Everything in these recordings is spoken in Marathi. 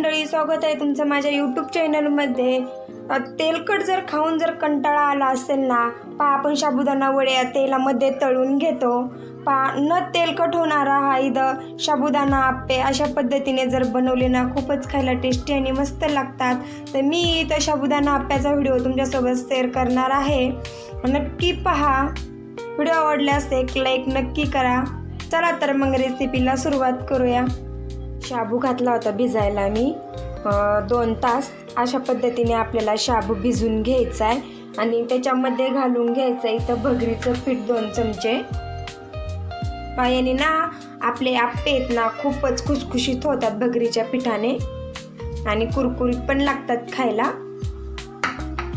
मंडळी स्वागत आहे तुमचं माझ्या यूट्यूब चॅनलमध्ये तेलकट जर खाऊन जर कंटाळा आला असेल ना पहा आपण साबुदाणा वड्या तेलामध्ये तळून घेतो. पहा न तेलकट होणारा हा इथं साबुदाणा आप्पे अशा पद्धतीने जर बनवले ना खूपच खायला टेस्टी आणि मस्त लागतात. तर मी इथं साबुदाणा आप्प्याचा व्हिडिओ तुमच्यासोबत शेअर करणार आहे. नक्की पहा. व्हिडिओ आवडल्यास एक लाईक नक्की करा. चला तर मग रेसिपीला सुरुवात करूया. शाबू घातला होता भिजायला मी. दोन तास अशा पद्धतीने आपल्याला शाबू भिजून घ्यायचा आहे आणि त्याच्यामध्ये घालून घ्यायचं आहे इथं भगरीचं पीठ दोन चमचे. पायाने ना आपले आप्पे आहेत ना खूपच खुसखुशीत होतात भगरीच्या पिठाने आणि कुरकुरीत पण लागतात खायला.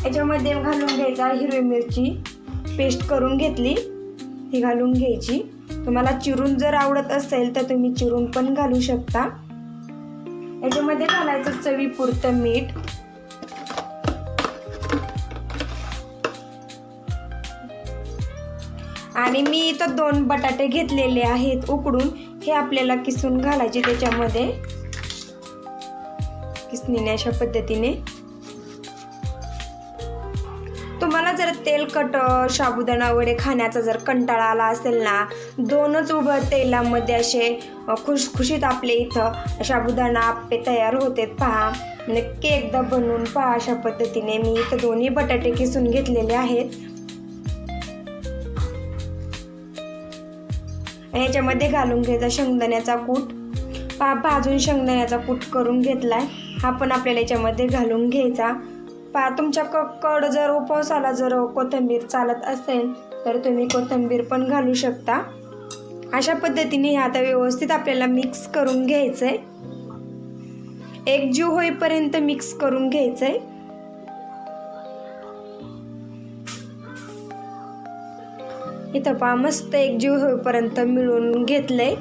याच्यामध्ये घालून घ्यायचा हिरवी मिरची पेस्ट करून घेतली. ती घालून घ्यायची. तुम्हाला चिरून जर आवडत असेल तर तुम्ही चिरून पण घालू शकता. याच्यामध्ये घालायचं चवीपुरतं मीठ. आणि मी इथं दोन बटाटे घेतलेले आहेत उकडून. हे आपल्याला किसून घालायचे त्याच्यामध्ये. किसणीने अशा पद्धतीने. तुम्हाला जर तेलकट साबुदाणा वडे खाण्याचा जर कंटाळा आला असेल ना दोनच उभं तेलामध्ये असे खुशखुशीत आपले इथं साबुदाणा आप्पे तयार होते पहा. म्हणजे नक्की एकदा बनवून पहा अशा पद्धतीने. मी इथं दोन्ही बटाटे किसून घेतलेले आहेत. ह्याच्यामध्ये घालून घ्यायचा शेंगदाण्याचा कूट. पा भाजून शेंगदाण्याचा कूट करून घेतलाय. हा पण आपल्याला याच्यामध्ये घालून घ्यायचा. पा तुमच्या जर उपवासाला जर कोथिंबीर चालत असेल तर तुम्ही कोथिंबीर पण घालू शकता. अशा पद्धतीने हे आता व्यवस्थित आपल्याला मिक्स करून घ्यायचं आहे एकजीव होईपर्यंत मिक्स करून घ्यायचं आहे इथं पहा मस्त एकजीव होईपर्यंत मिळून घेतलंय.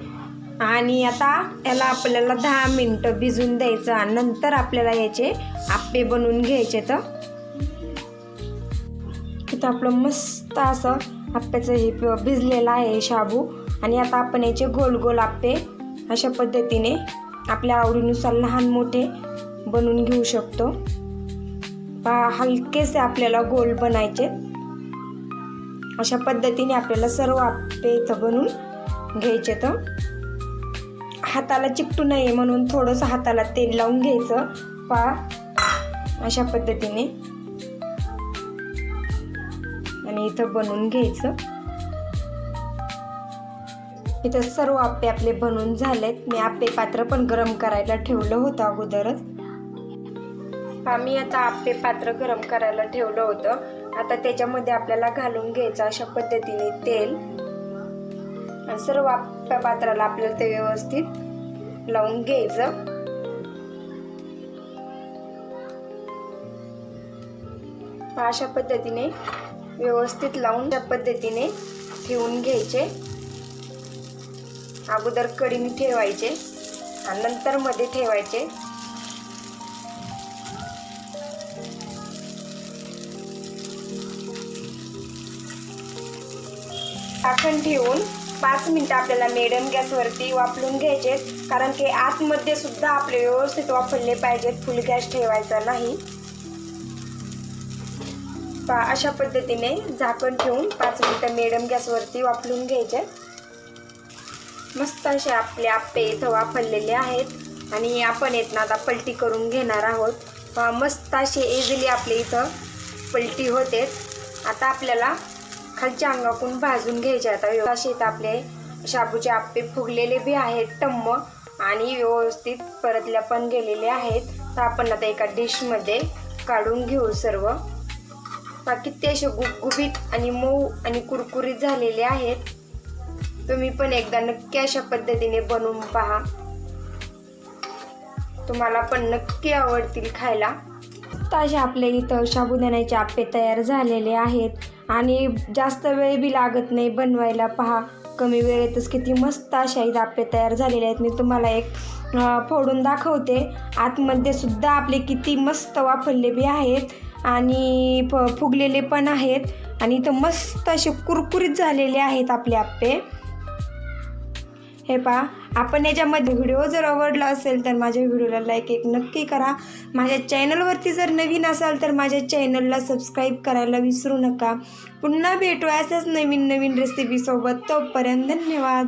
आणि आता याला आपल्याला दहा मिनटं भिजून द्यायचं आणि नंतर आपल्याला याचे आप्पे बनवून घ्यायचे तर. इथं आपलं मस्त असं आप्याचं हे भिजलेलं आहे शाबू. आणि आता आपण याचे गोल गोल आप्पे अशा पद्धतीने आपल्या आवडीनुसार लहान मोठे बनवून घेऊ शकतो. हलकेसे आपल्याला गोल बनायचे. अशा पद्धतीने आपल्याला सर्व आप्पे इथं बनवून घ्यायचे तर. हाताला चिकटू नये म्हणून थोडंसं हाताला तेल लावून घ्यायचं. पा. अशा पद्धतीने. आणि इथं बनवून घ्यायचं. इथं सर्व आप्पे आपले बनवून झालेत. मी आप्पे पात्र पण गरम करायला ठेवलं होतं अगोदरच. आम्ही आता आप्पे पात्र गरम करायला ठेवलं होतं. आता त्याच्यामध्ये आपल्याला घालून घ्यायचं अशा पद्धतीने तेल. आणि सर्व पात्राला आपल्याला ते व्यवस्थित लावून घ्यायचं. अशा पद्धतीने व्यवस्थित लावून त्या पद्धतीने ठेवून घ्यायचे. अगोदर कडीने ठेवायचे आणि नंतर मध्ये ठेवायचे. झाकण ठेवून पाच मिनटं आपल्याला मेडम गॅसवरती वापरून घ्यायचे. कारण की आतमध्ये सुद्धा आपले व्यवस्थित वापरले पाहिजेत. फुल गॅस ठेवायचा नाही. पा अशा पद्धतीने झाकण ठेवून पाच मिनटं मेडम गॅसवरती वापरून घ्यायचे. मस्त असे आपले आप्पे इथं वापरलेले आहेत. आणि आपण येत ना आता पलटी करून घेणार आहोत. मस्त असे इझिली आपले इथं पलटी होते. आता आपल्याला खालच्या अंगाकून भाजून घ्यायचे. आता व्यवस्थित आपले. शाबूचे आप्पे फुगलेले बी आहेत टम्म आणि व्यवस्थित परतल्या पण गेलेले आहेत. तर आपण आता एका डिशमध्ये काढून घेऊ सर्व. बाकी ते असे गुबगुबीत आणि मऊ आणि कुरकुरीत झालेले आहेत. तुम्ही पण एकदा नक्की अशा पद्धतीने बनवून पहा. तुम्हाला पण नक्की आवडतील खायला. ताजे आपले इथं साबुदाण्याचे आप्पे तयार झालेले आहेत. आणि जास्त वेळ बी लागत नाही बनवायला. पहा कमी वेळेतच किती मस्त अशा इथं आप्पे तयार झालेले आहेत. मी तुम्हाला एक फोडून दाखवते. आतमध्ये सुद्धा आपले किती मस्त वापरले बी आहेत. आणि फ फुगलेले पण आहेत. आणि इथं मस्त असे कुरकुरीत झालेले आहेत आपले आप्पे. हे पहा आपण याच्यामध्ये व्हिडिओ जर आवडला असेल तर माझ्या व्हिडिओला लाईक एक नक्की करा. माझ्या चॅनलवरती जर नवीन असाल तर माझ्या चॅनलला सबस्क्राईब करायला विसरू नका. पुन्हा भेटू अशाच नवीन नवीन रेसिपीसोबत तोपर्यंत धन्यवाद.